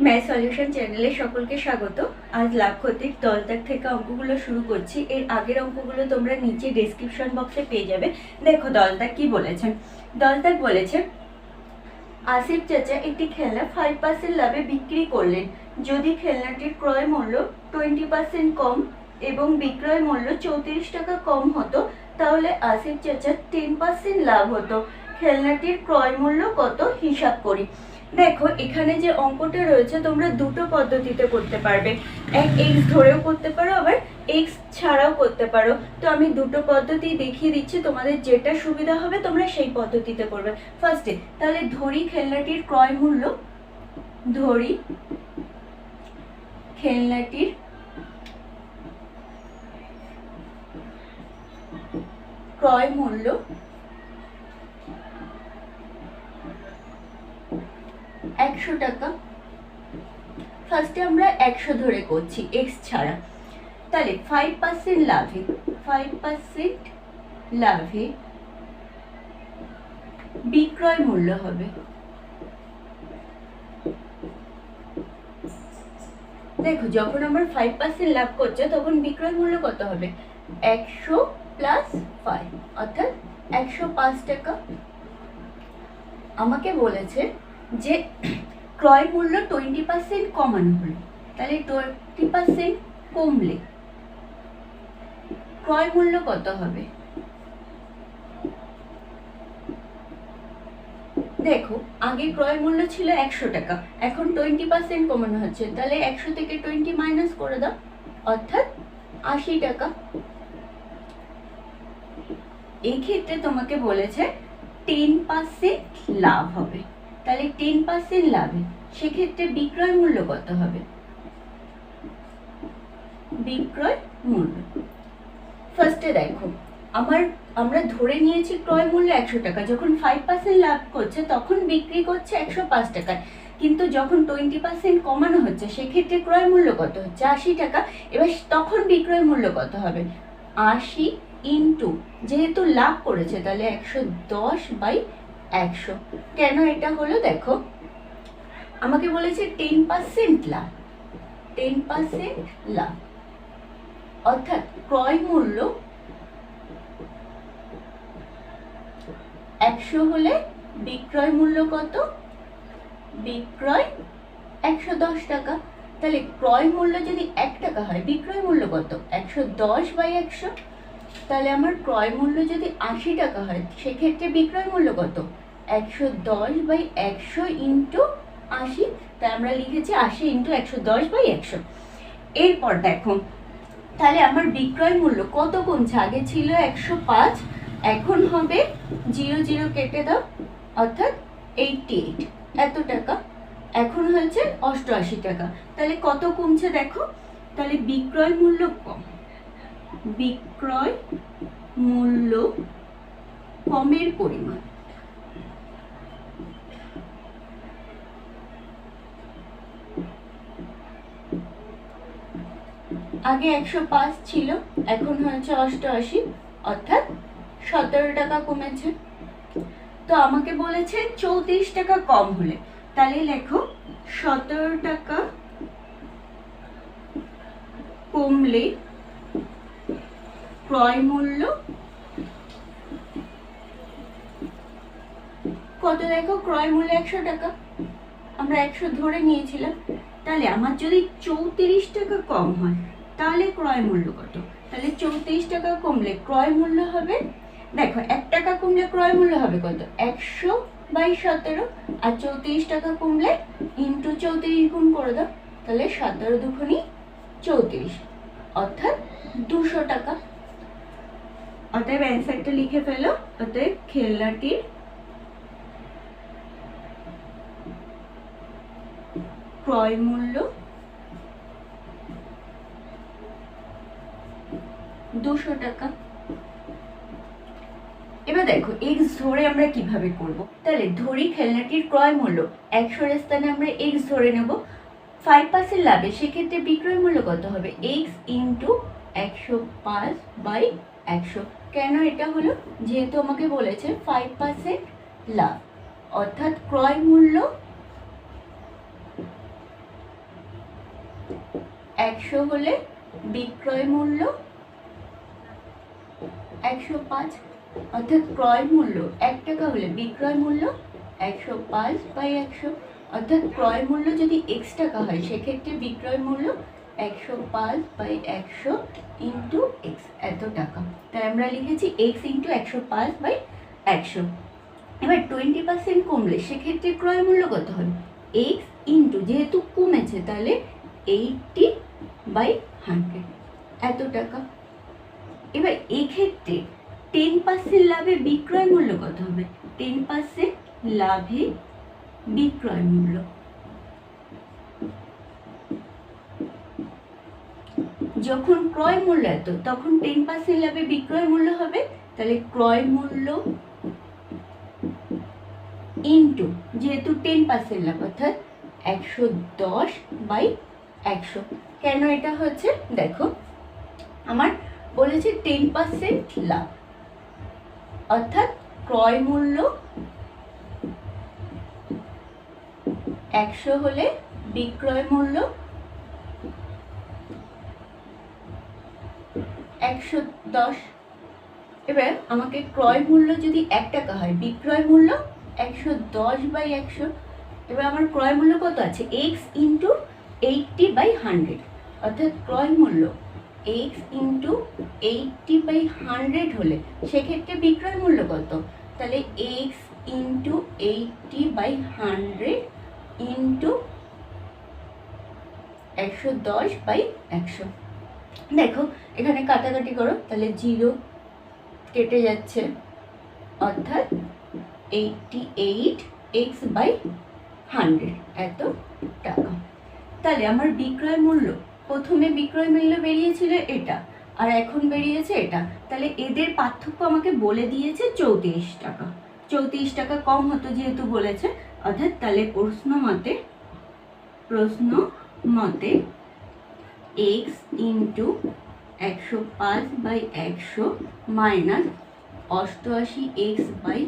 Math solution চ্যানেলে সকলকে স্বাগত। আজ লাভ ক্ষতির দলদাগ থেকে অঙ্কগুলো শুরু করছি। এর আগের অঙ্কগুলো তোমরা নিচে ডেসক্রিপশন বক্সে পেয়ে যাবে। দেখো দলদাগ কি বলেছেন দলদাগ বলেছে, আসিফ চাচা একটি খেলনা ফাইভ পার্সেন্ট লাভে বিক্রি করলেন। যদি খেলনাটির ক্রয় মূল্য টোয়েন্টি পার্সেন্ট কম এবং বিক্রয় মূল্য চৌত্রিশ টাকা কম হতো, তাহলে আসিফ চাচার টেন পার্সেন্ট লাভ হতো। খেলনাটির ক্রয় মূল্য কত? হিসাব করি। দেখো, এখানে যে অঙ্কটা রয়েছে, তোমরা দুটো পদ্ধতিতে করতে পারবে। এক এক্স ধরেও করতে পারো, আবার এক্স ছাড়াও করতে পারো। তো আমি দুটো পদ্ধতি দেখিয়ে দিচ্ছি, তোমাদের যেটা সুবিধা হবে, তোমরা সেই পদ্ধতিতে করবে। ফার্স্টে তাহলে ধরি খেলনাটির ক্রয় মূল্য। ধরি খেলনাটির ক্রয় মূল্য। একশো টাকা। ফার্স্টে আমরা একশো ধরে করছি এক্স ছাড়া। তাহলে ফাইভ পার্সেন্ট লাভে ফাইভ পার্সেন্ট লাভে বিক্রয় মূল্য হবে। দেখো, যখন আমার ফাইভ পার্সেন্ট লাভ করছে, তখন বিক্রয় মূল্য কত হবে? একশো প্লাস ফাইভ অর্থাৎ একশো পাঁচ টাকা। আমাকে বলেছে যে ক্রয় মূল্য টোয়েন্টি পার্সেন্ট কমানো হলো তাহলে টোয়েন্টি পার্সেন্ট কমলে ক্রয় মূল্য কত হবে? দেখো, আগে ক্রয় মূল্য ছিল একশো টাকা, এখন টোয়েন্টি পার্সেন্ট কমানো হচ্ছে, তাহলে একশো থেকে টোয়েন্টি মাইনাস করে দাও, অর্থাৎ আশি টাকা। এই ক্ষেত্রে তোমাকে বলেছে টেন পার্সেন্ট লাভ হবে। তাহলে টেন পার্সেন্ট লাভে। সেক্ষেত্রে বিক্রয় মূল্য কত হবে? বিক্রয় মূল্য। ফার্স্টে দেখো, আমার, আমরা ধরে নিয়েছি ক্রয় মূল্য একশো টাকা। যখন ফাইভ পার্সেন্ট লাভ করছে, তখন বিক্রি করছে একশো পাঁচ টাকায়। কিন্তু যখন টোয়েন্টি পার্সেন্ট কমানো হচ্ছে, সেক্ষেত্রে ক্রয় মূল্য কত হচ্ছে? আশি টাকা। এবার তখন বিক্রয় মূল্য কত হবে? আশি ইন্টু, যেহেতু লাভ করেছে, তাহলে একশো দশ বাই একশো। কেন এটা হলো দেখো? আমাকে বলেছে টেন পার্সেন্ট লাভ। টেন পার্সেন্ট লাভ। অর্থাৎ ক্রয় মূল্য একশো হলে বিক্রয় মূল্য কত? বিক্রয় একশো দশ টাকা। তাহলে ক্রয় মূল্য যদি এক টাকা হয়, বিক্রয় মূল্য কত? একশো দশ বাই একশো। তাহলে আমার ক্রয় মূল্য যদি আশি টাকা হয়, সেক্ষেত্রে বিক্রয় মূল্য কত? একশো দশ বাই একশো ইন্টু আশি। তাই আমরা লিখেছি আশি ইন্টু একশো দশ বাই একশো। এরপর দেখো, তাহলে আমার বিক্রয় মূল্য কত কমছে আগে ছিল একশো পাঁচ, এখন হবে জিরো জিরো কেটে দাও, অর্থাৎ এইটটি এইট। এত টাকা, এখন হয়েছে অষ্টআশি টাকা। তাহলে কত কমছে দেখো? তাহলে বিক্রয় মূল্য কম। বিক্রয় মূল্য কমের পরিমাণ। আগে একশো পাঁচ ছিল, এখন হয়েছে অষ্টআশি, অর্থাৎ সতেরো টাকা কমেছে। তো আমাকে বলেছে চৌত্রিশ টাকা কম হলে। তাহলে লেখো সতেরো টাকা কমলে ক্রয় মূল্য কত? দেখো ক্রয় মূল্য একশো টাকা। আমরা একশো ধরে নিয়েছিলাম। তাহলে আমার যদি চৌত্রিশ টাকা কম হয় তাহলে ক্রয় মূল্য কত? তাহলে চৌত্রিশ টাকা কমলে ক্রয় মূল্য হবে, দেখো এক টাকা কমলে ক্রয় মূল্য হবে কত? একশো বাই সতেরো, আর চৌত্রিশ টাকা কমলে ইন্টু চৌত্রিশ গুণ করে দাও, তাহলে সতেরো দুগুণই চৌত্রিশ, অর্থাৎ দুশো টাকা। অতএব অ্যান্সারটা লিখে ফেলো, অতএব খেলনাটির ক্রয় মূল্য দুশো টাকা। এবার দেখো এক্স ধরে আমরা কীভাবে করব? তাহলে ধরি খেলনাটির ক্রয় মূল্য। একশোর স্থানে আমরা এক্স ধরে নেব। ফাইভ পার্সেন্ট লাভে সেক্ষেত্রে বিক্রয় মূল্য কত হবে? এক্স ইন্টু একশো পাঁচ বাই একশো। কেন এটা হলো? যেহেতু আমাকে বলেছে ফাইভ পার্সেন্ট লাভ। অর্থাৎ ক্রয় মূল্য একশো হলে বিক্রয় মূল্য একশো পাঁচ, অর্থাৎ ক্রয় মূল্য এক টাকা হলে বিক্রয় মূল্য একশো পাঁচ বাই একশো, অর্থাৎ ক্রয় মূল্য যদি এক্স টাকা হয়, সেক্ষেত্রে বিক্রয় মূল্য একশো পাঁচ বাই একশো ইন্টু এক্স এত টাকা। তাই আমরা লিখেছি এক্স ইন্টু একশো পাঁচ বাই একশো। এবার টোয়েন্টি পার্সেন্ট কমলে সেক্ষেত্রে ক্রয় মূল্য কত হবে এক্স ইন্টু যেহেতু কমেছে, তাহলে এইটটি বাই হান্ড্রেড এত টাকা। এবার এক্ষেত্রে টেন পার্সেন্ট লাভে বিক্রয় মূল্য কত হবে? টেন পার্সেন্ট লাভে বিক্রয় মূল্য। যখন ক্রয় মূল্য এত, তখন টেন পার্সেন্ট লাভে বিক্রয় মূল্য হবে? তাহলে ক্রয় মূল্য ইন্টু যেহেতু টেন পার্সেন্ট লাভ, অর্থাৎ একশো দশ বাই একশো। কেন এটা হচ্ছে? দেখো, আমার বলেছে টেন পার্সেন্ট লাভ। অর্থাৎ ক্রয় মূল্য একশো হলে বিক্রয় মূল্য একশো দশ। এবার আমাকে ক্রয় মূল্য যদি এক টাকা হয়, বিক্রয় মূল্য একশো দশ বাই একশো। এবার আমার ক্রয় মূল্য কত আছে? X into eighty by hundred অর্থাৎ ক্রয় মূল্য x into eighty by hundred হলে সেক্ষেত্রে বিক্রয় মূল্য কত? তাহলে x into eighty by hundred into একশো দশ বাই একশো। দেখো, এখানে কাটাকাটি করো, তাহলে জিরো কেটে যাচ্ছে, অর্থাৎ eighty eight x by hundred এত টাকা। তাহলে আমার বিক্রয় মূল্য প্রথমে বিক্রয় মূল্য বেরিয়েছিল এটা, আর এখন বেরিয়েছে এটা। তাহলে এদের পার্থক্য আমাকে বলে দিয়েছে চৌত্রিশ টাকা। চৌত্রিশ টাকা কম হতো যেহেতু বলেছে, অর্থাৎ তাহলে প্রশ্ন মতে প্রশ্ন মতে এক্স ইন্টু একশো পাঁচ বাই একশো মাইনাস অষ্টআশি এক্স বাই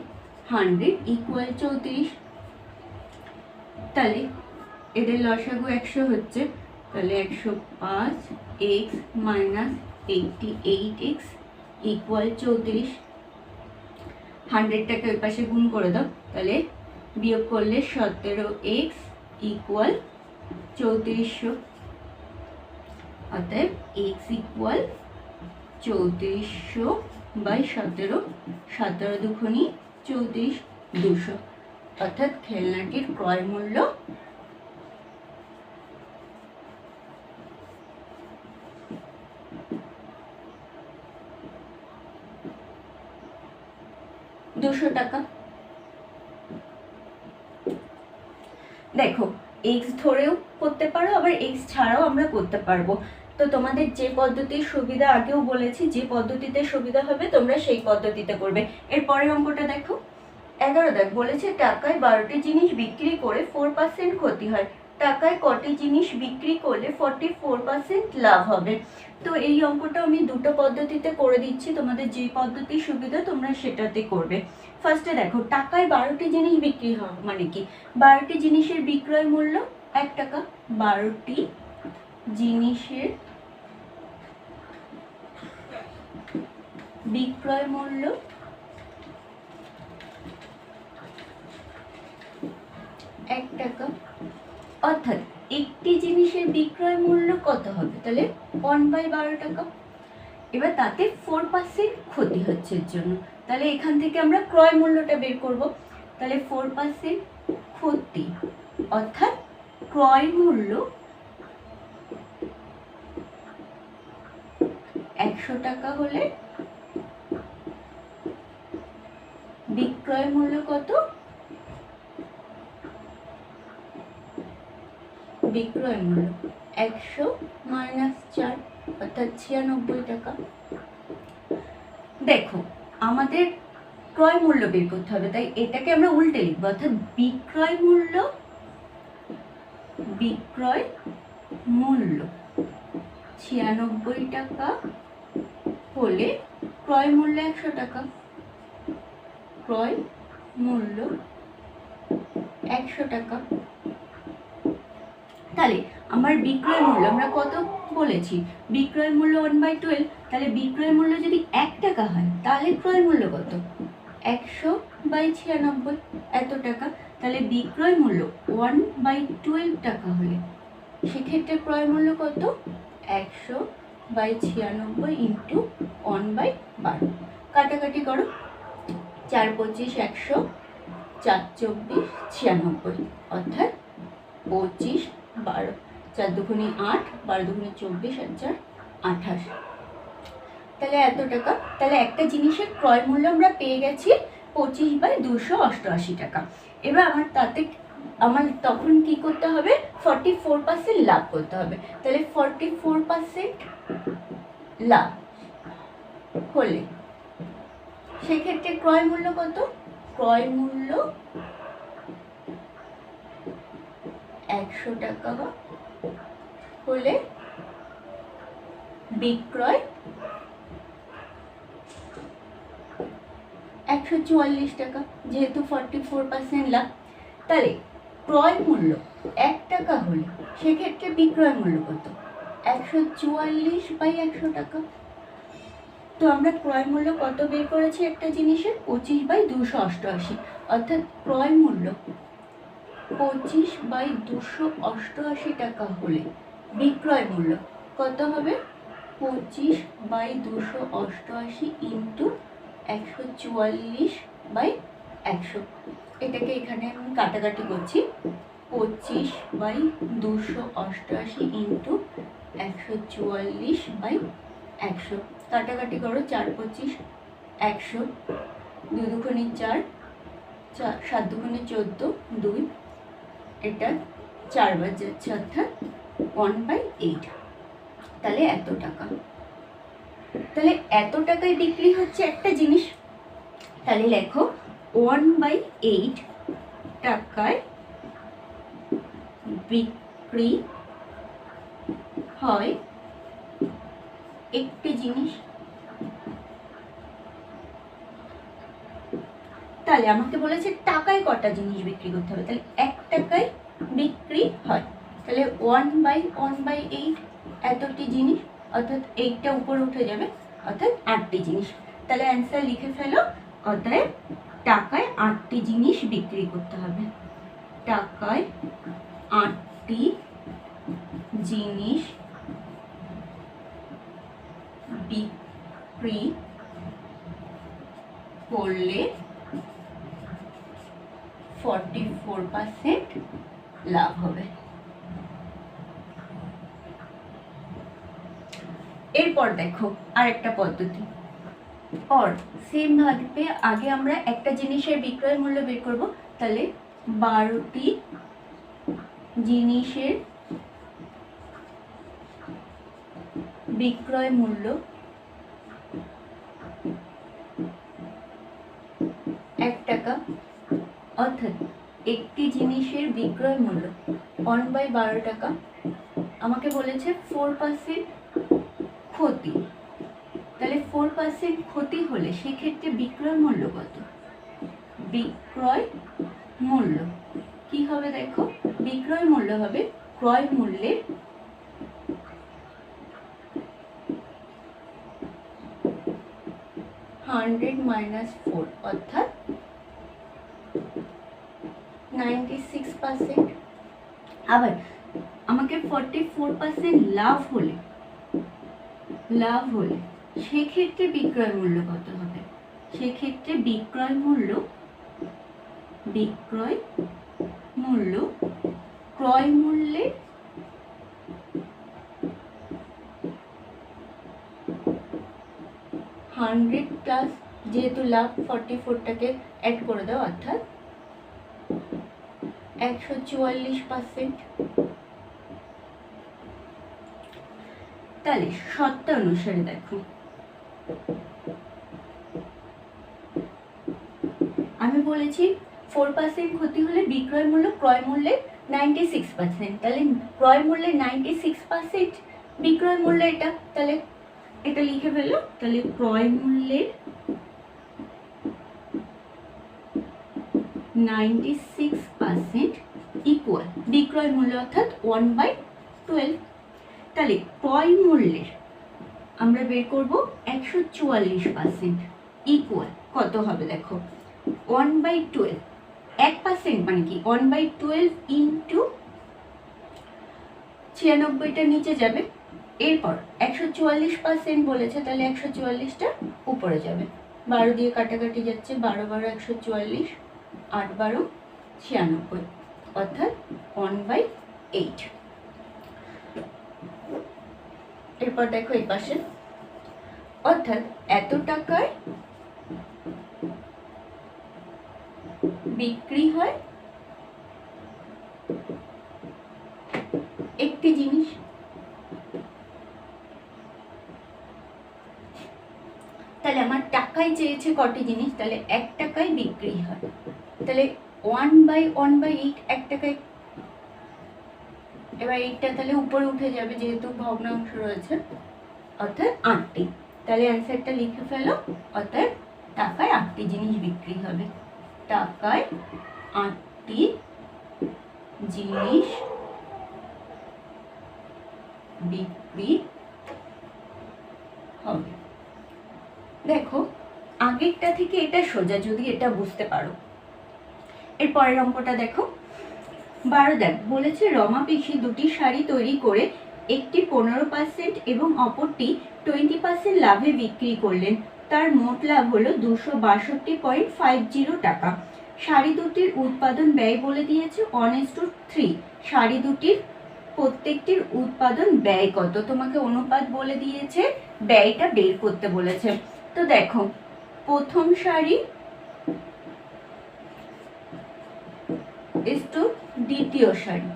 হান্ড্রেড ইকুয়াল চৌত্রিশ। তাহলে এদের লসাগু একশো হচ্ছে। তাহলে একশো পাঁচ x minus eighty eight x equal চৌত্রিশ। হান্ড্রেডটাকে ওই পাশে গুণ করে দাও, তাহলে বিয়োগ করলে সতেরো এক্স ইকুয়াল চৌত্রিশশো। অতএব এক্স ইকুয়াল চৌত্রিশশো বাই সতেরো সতেরো দুখনি চৌত্রিশ দুশো। অর্থাৎ খেলনাটির ক্রয় মূল্য দুশো টাকা দেখো এক্স ধরেও করতে পারো, আবার এক্স ছাড়াও আমরা করতে পারব। তো তোমাদের যে পদ্ধতির সুবিধা আগেও বলেছি, যে পদ্ধতিতে সুবিধা হবে তোমরা সেই পদ্ধতিতে করবে। এর পরের অঙ্কটা দেখো। এগারো দেখ বলেছে টাকায় বারোটি জিনিস বিক্রি করে ফোর পার্সেন্ট ক্ষতি হয়। টাকায় কটি জিনিস বিক্রি করলে ফর্টি ফোর পার্সেন্ট লাভ হবে। তো এই অঙ্কটা আমি দুটো পদ্ধতিতে করে দিচ্ছি, তোমাদের যে পদ্ধতি সুবিধা তোমরা সেটাতে করবে। ফার্স্টে দেখো, টাকায় বারোটি জিনিস বিক্রি হয় মানে কি? বারোটি জিনিসের বিক্রয় মূল্য এক টাকা বারোটি জিনিসের বিক্রয় মূল্য এক টাকা। অর্থাৎ একটি জিনিসের বিক্রয় মূল্য কত হবে? তাহলে ওয়ান বাই বারো টাকা। এবার তাতে ফোর পার্সেন্ট ক্ষতি হচ্ছে এর জন্য। তাহলে এখান থেকে আমরা ক্রয় মূল্যটা বের করব। তাহলে ফোর পার্সেন্ট ক্ষতি। অর্থাৎ ক্রয় মূল্য একশো টাকা হলে বিক্রয় মূল্য কত? বিক্রয় মূল্য একশো মাইনাস চার, অর্থাৎ ছিয়ানব্বই টাকা। দেখো, আমাদের ক্রয় মূল্য বের করতে হবে, তাই এটাকে আমরা উল্টে লিখব, অর্থাৎ বিক্রয় মূল্য বিক্রয় মূল্য। ছিয়ানব্বই টাকা হলে ক্রয় মূল্য একশো টাকা। ক্রয় মূল্য একশো টাকা। তাহলে আমার বিক্রয় মূল্য, আমরা কত বলেছি? বিক্রয় মূল্য ওয়ান বাই টুয়েলভ তাহলে বিক্রয় মূল্য যদি এক টাকা হয়, তাহলে ক্রয় মূল্য কত? একশো বাই ছিয়ানব্বই, এত টাকা। তাহলে বিক্রয় মূল্য ওয়ান বাই টুয়েলভ টাকা হলে সেক্ষেত্রে ক্রয় মূল্য কত? একশো বাই ছিয়ানব্বই ইন্টু ওয়ান বাই বারো। কাটাকাটি করো। চার পঁচিশ একশো চার চব্বিশ ছিয়ানব্বই। অর্থাৎ পঁচিশ বারো। চার দুগুণে আট, বারো দুগুণে চব্বিশ আর চার আঠাশ। তাহলে এত টাকা। তাহলে একটা জিনিসের ক্রয় মূল্য আমরা পেয়ে গেছি পঁচিশ বাই দুশো অষ্টআশি টাকা। এবার আমার তাতে, আমার তখন কি করতে হবে? ফর্টি ফোর পার্সেন্ট লাভ করতে হবে। তাহলে ফর্টি ফোর পার্সেন্ট লাভ হলে সেক্ষেত্রে ক্রয় মূল্য কত? ক্রয় মূল্য একশো টাকা হলে বিক্রয় একশো চুয়াল্লিশ টাকা, যেহেতু ফর্টি ফোর পার্সেন্ট লাভ, তাহলে ক্রয় মূল্য এক টাকা হলে সেক্ষেত্রে বিক্রয় মূল্য কত? একশো চুয়াল্লিশ বাই একশো টাকা। তো আমরা ক্রয় মূল্য কত বের করেছি একটা জিনিসের পঁচিশ বাই দুশো অষ্টআশি। অর্থাৎ ক্রয় মূল্য পঁচিশ বাই দুশো অষ্টআশি টাকা হলে বিক্রয় মূল্য কত হবে? পঁচিশ বাই দুশো অষ্টআশি ইন্টু একশো চুয়াল্লিশ বাই একশো। এটাকে এখানে আমি কাটাকাটি করছি। পঁচিশ বাই দুশো অষ্টআশি ইন্টু একশো চুয়াল্লিশ বাই একশো। কাটাকাটি করো, চার পঁচিশ, একশো দু দুগুণে চার চার সাত দুগুণে চোদ্দ, দুই, এটা চারবার যাচ্ছে অর্থাৎ ওয়ান বাই এইট তাহলে এত টাকা। তাহলে এত টাকায় বিক্রি হচ্ছে একটা জিনিস? তাহলে লেখো ওয়ান বাই এইট টাকায় বিক্রি হয় একটি জিনিস। তাহলে আমাকে বলেছে টাকায় কটা জিনিস বিক্রি করতে হবে, তাহলে এক টাকায় বিক্রি হয়। তাহলে one by one by eight এতটি জিনিস অর্থাৎ এইটটা উপরে উঠে যাবে, অর্থাৎ আটটি জিনিস। তাহলে অ্যান্সার লিখে ফেলো, অতএব টাকায় আটটি জিনিস বিক্রি করতে হবে। টাকায় আটটি জিনিস বিক্রি করলে ফর্টি ফোর পার্সেন্ট লাভ হবে। এরপর দেখো আরেকটা পদ্ধতি। অর সেম ভাবে আগে আমরা একটা জিনিসের বিক্রয় মূল্য বের করব, তাহলে বারোটি জিনিসের বিক্রয় মূল্য এক টাকা, অর্থাৎ একটি জিনিসের বিক্রয় মূল্য ওয়ান বাই বারো টাকা। আমাকে বলেছে ফোর পার্সেন্ট ক্ষতি। তাহলে ফোর পার্সেন্ট ক্ষতি হলে সেক্ষেত্রে বিক্রয় মূল্য কত? বিক্রয় মূল্য। কি হবে দেখো? বিক্রয় মূল্য হবে ক্রয় মূল্যের হান্ড্রেড মাইনাস ফোর অর্থাৎ নাইনটি আবার, আমাকে ফর্টি ফোর পার্সেন্ট লাভ হলে লাভ হলে সেক্ষেত্রে বিক্রয় মূল্য কত হবে? সেক্ষেত্রে বিক্রয় মূল্য বিক্রয় মূল্য, ক্রয় মূল্যের হান্ড্রেড প্লাস যেহেতু লাভ ফর্টি ফোরটাকে অ্যাড করে দাও, অর্থাৎ একশো চুয়াল্লিশ পার্সেন্ট তাহলে সত্তা অনুসারে দেখো। আমি বলেছি ফোর পার্সেন্ট ক্ষতি হলে বিক্রয় মূল্য ক্রয় মূল্যে নাইনটি সিক্স পার্সেন্ট তাহলে ক্রয় মূল্যে নাইনটি সিক্স পার্সেন্ট বিক্রয় মূল্য এটা। তাহলে এটা লিখে ফেলো তাহলে ক্রয় মূল্যের নাইনটি সিক্স পার্সেন্ট ইকুয়াল বিক্রয় মূল্য অর্থাৎ ওয়ান বাই টুয়েলভ তাহলে ক্রয় মূল্যের আমরা বের করব একশো চুয়াল্লিশ পার্সেন্ট ইকুয়াল কত হবে দেখো? ওয়ান বাই টুয়েলভ এক পার্সেন্ট মানে কি? ওয়ান বাই টুয়েলভ ইন্টু ছিয়ানব্বইটা নিচে যাবে। এরপর একশো চুয়াল্লিশ পার্সেন্ট বলেছে, তাহলে একশো চুয়াল্লিশটা উপরে যাবে। বারো দিয়ে কাটাকাটি যাচ্ছে, বারো বারো একশো চুয়াল্লিশ, আট বারো ছিয়ানব্বই। অর্থাৎ ওয়ান বাই এইট এরপর দেখো এই পাশে। অর্থাৎ এত টাকায় বিক্রি হয় একটি জিনিস। তাহলে আমার টাকায় চেয়েছে কটি জিনিস, তাহলে এক টাকায় বিক্রি হয়। তাহলে one by one by eight এক টাকায় এবার এইটটা তাহলে উপরে উঠে যাবে যেহেতু ভগ্নাংশ রয়েছে। অর্থাৎ আটটি। তাহলে অ্যান্সারটা লিখে ফেলো। অর্থাৎ টাকায় আটটি জিনিস বিক্রি হবে। টাকায় আটটি জিনিস বিক্রি হবে। দেখো, আগেরটা থেকে এটা সোজা, যদি এটা বুঝতে পারো। এর পরের অঙ্কটা দেখো। বারো দেখ বলেছে রমা পিসি দুটি শাড়ি তৈরি করে একটি পনেরো পার্সেন্ট এবং অপরটি টোয়েন্টি পার্সেন্ট লাভে বিক্রি করলেন। তার মোট লাভ হলো দুশো বাষট্টি পয়েন্ট ফাইভ জিরো টাকা। শাড়ি দুটির উৎপাদন ব্যয় বলে দিয়েছে ওয়ান টু থ্রি। শাড়ি দুটির প্রত্যেকটির উৎপাদন ব্যয় কত? তোমাকে অনুপাত বলে দিয়েছে, ব্যয়টা বের করতে বলেছে। তো দেখো, প্রথম শাড়ি ইস টু দ্বিতীয় শাড়ি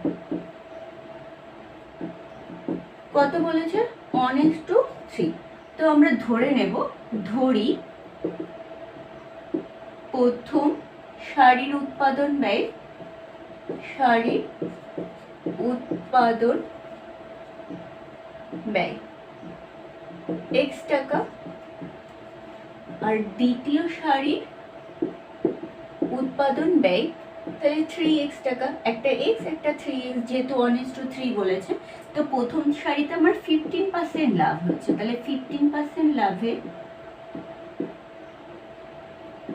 কত বলেছে? ইস টু থ্রি তো আমরা ধরে নেব, ধরি, প্রথম শাড়ির উৎপাদন ব্যয় শাড়ির উৎপাদন ব্যয়। এক্স টাকা। আর দ্বিতীয় শাড়ির উৎপাদন ব্যয় তাহলে থ্রি এক্স টাকা, একটা এক্স একটা থ্রি এক্স যেহেতু ওয়ান ইস টু থ্রি বলেছে, তো প্রথম শাড়িতে আমার ফিফটিন পার্সেন্ট লাভ তাহলে ফিফটিন পার্সেন্ট লাভে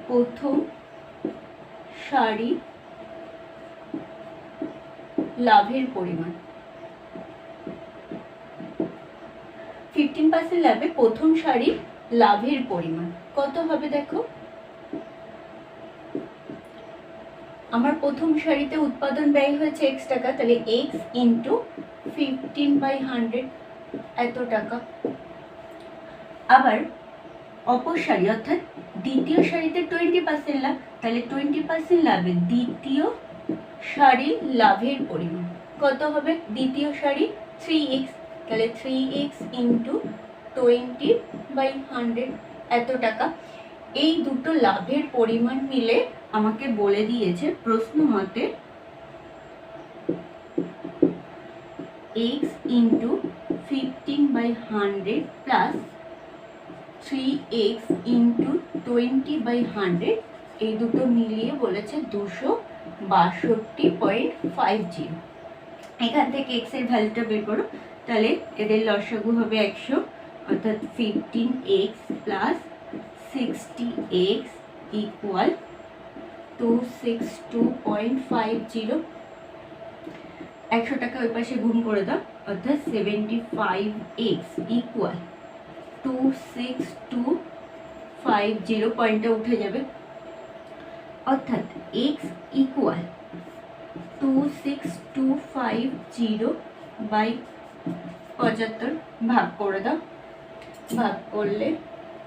প্রথম শাড়ি লাভের পরিমাণ। ফিফটিন পার্সেন্ট লাভে প্রথম শাড়ির লাভের পরিমাণ। কত হবে দেখো? আমার প্রথম শাড়িতে উৎপাদন ব্যয় হয়েছে এক্স টাকা, তাহলে x into fifteen by hundred এত টাকা। আবার অপর শাড়ি অর্থাৎ দ্বিতীয় শাড়িতে টোয়েন্টি পার্সেন্ট লাভ, তাহলে টোয়েন্টি পার্সেন্ট লাভে দ্বিতীয় শাড়ির লাভের পরিমাণ। কত হবে? দ্বিতীয় শাড়ি থ্রি এক্স তাহলে three x into twenty by hundred এত টাকা। এই দুটো লাভের পরিমাণ মিলে আমাকে বলে দিয়েছে প্রশ্ন মতে x into fifteen by hundred plus three x into twenty by hundred এই দুটো মিলিয়ে বলেছে দুশো বাষট্টি পয়েন্ট ফাইভ জিরো এখান থেকে এক্সের ভ্যালুটা বের করো, তাহলে এদের লসাগু হবে একশো, অর্থাৎ fifteen x plus sixty x equal two six two point five zero একশো টাকা ওই পাশে গুণ করে দাও, অর্থাৎ seventy five x equal two six two five zero পয়েন্টটা উঠে যাবে। অর্থাৎ x equal two six two five zero by পঁচাত্তর ভাগ করে দাও। ভাগ করলে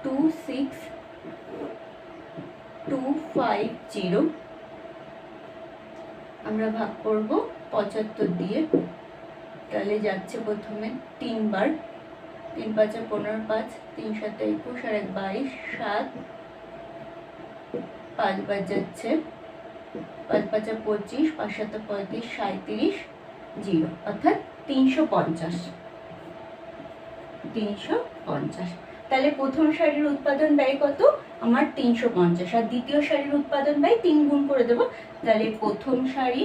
টু সিক্স ফাইভ জিরো আমরা ভাগ করব পঁচাত্তর দিয়ে। তাহলে যাচ্ছে প্রথমে তিনবার। তিন পাঁচে পনেরো পাঁচ, তিন সাতে একুশ আর এক বাইশ, সাত। পাঁচবার যাচ্ছে। পাঁচ পাঁচে পঁচিশ, পাঁচ সাতে পঁয়ত্রিশ সাঁত্রিশ জিরো। অর্থাৎ তিনশো পঞ্চাশ। তিনশো পঞ্চাশ। তাহলে প্রথম শাড়ির উৎপাদন ব্যয় কত? আমার তিনশো পঞ্চাশ। আর দ্বিতীয় শাড়ির উৎপাদন ব্যয় তিন গুণ করে দেবো। তাহলে প্রথম শাড়ি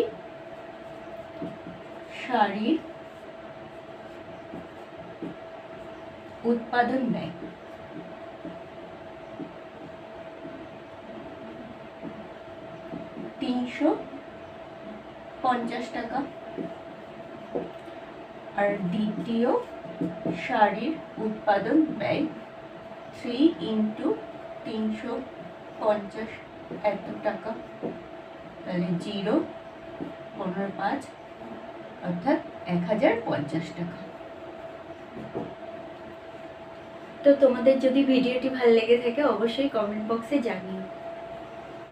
শাড়ির উৎপাদন ব্যয়। তিনশো পঞ্চাশ টাকা। আর দ্বিতীয় শাড়ির উৎপাদন ব্যয় থ্রি ইন্টু তিনশো পঞ্চাশ এত টাকা। তাহলে জিরো পনেরো, পাঁচ, অর্থাৎ এক হাজার পঞ্চাশ টাকা। তো তোমাদের যদি ভিডিওটি ভালো লেগে থাকে, অবশ্যই কমেন্ট বক্সে জানিও।